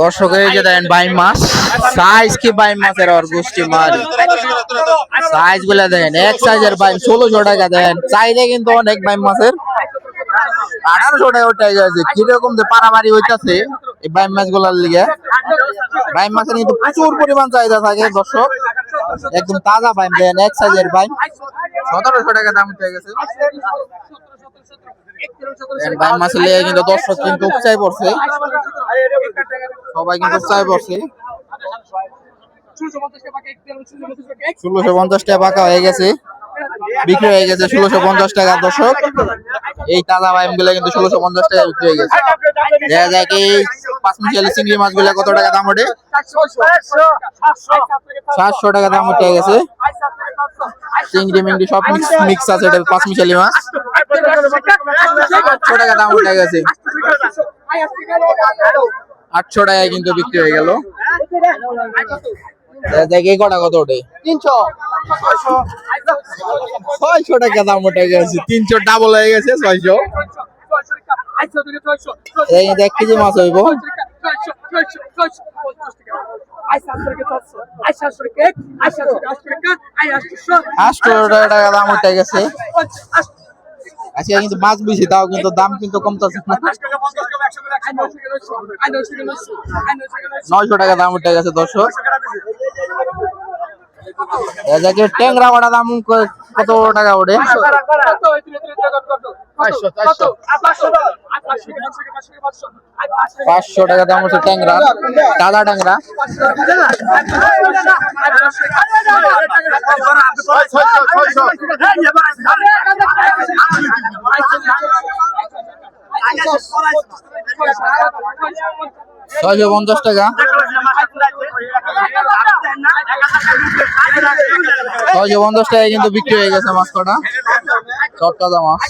দর্শক, এই যে দেন বাইম মাছ। সাইজ কি বাইম মাছের আর গোষ্ঠী মারি সাইজগুলা দেন এক সাইজের বাইম ষোলোশো টাকা দেন চাইলে কিন্তু অনেক বাইম মাছের। আঠারোশো টাকা উঠে গেছে। কীরকম যে পারামারি হইতাছে, এই বাইম মাছগুলার লিগে। বাইম মাছের কিন্তু প্রচুর পরিমাণ চাহিদা থাকে দর্শক। একদম তাজা বাইম দেন এক সাইজের বাইম সতেরোশো টাকা দাম উঠে গেছে। বাইম মাছের লিগে কিন্তু দর্শক কিন্তু উৎসাহ পড়ছে। সবাই কিন্তু চাই বসে ষোলোশো পঞ্চাশ টাকা পাকা হয়ে গেছে বিক্রি হয়ে গেছে ষোলোশো পঞ্চাশ টাকা দর্শক এই তাজা বাইমগুলা কিন্তু ষোলোশো পঞ্চাশ টাকা বিক্রি হয়ে গেছে দেখা যায় কি পাঁচ মিশালি চিংড়ি মাছগুলা কত টাকা দাম ওঠে সাতশো টাকা দাম উঠে গেছে চিংড়ি মিংড়ি সব মিক্স মিক্স আছে এটা পাঁচ মিশালি মাছ আটশো টাকা দাম উঠে গেছে আটশো টাকায় কিন্তু বিক্রি হয়ে গেল। দেখে কটা কত ওঠে? তিনশো। ছয়শো টাকা দাম উঠে গেছে তিনশো ডাবল হয়ে গেছে ছয়শো। এই দেখ কেজি মাছ হইব। আটশো টাকা দাম উঠে গেছে। আজকে কিন্তু মাছ বেশি, তাও কিন্তু দাম কিন্তু কমতেছে না। নয়শো টাকা দাম উঠে গেছে এদিকে ট্যাংরা ট্যাংরা। ছয়শো পঞ্চাশ টাকা। ছয়শো পঞ্চাশ টাকায় কিন্তু বিক্রি হয়ে গেছে মাছ কটা। সব মাছ